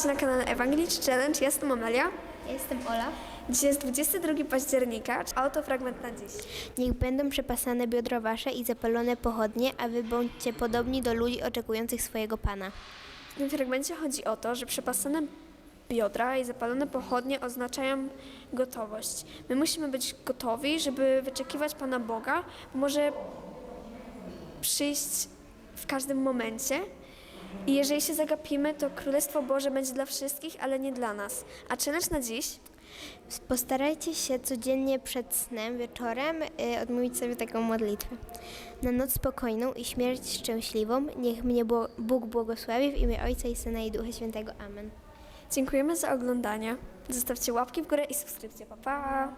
Witajcie na kanale Evangelic Challenge. Ja jestem Amelia. Ja jestem Ola. Dzisiaj jest 22 października, autofragment na dziś. Niech będą przepasane biodra wasze i zapalone pochodnie, a wy bądźcie podobni do ludzi oczekujących swojego Pana. W tym fragmencie chodzi o to, że przepasane biodra i zapalone pochodnie oznaczają gotowość. My musimy być gotowi, żeby wyczekiwać Pana Boga, bo może przyjść w każdym momencie. I jeżeli się zagapimy, to Królestwo Boże będzie dla wszystkich, ale nie dla nas. A challenge na dziś Postarajcie się codziennie przed snem, wieczorem y, odmówić sobie taką modlitwę. Na noc spokojną i śmierć szczęśliwą, niech mnie Bo- Bóg błogosławi w imię Ojca i Syna i Ducha Świętego. Amen. Dziękujemy za oglądanie. Zostawcie łapki w górę i subskrypcję. Pa, pa!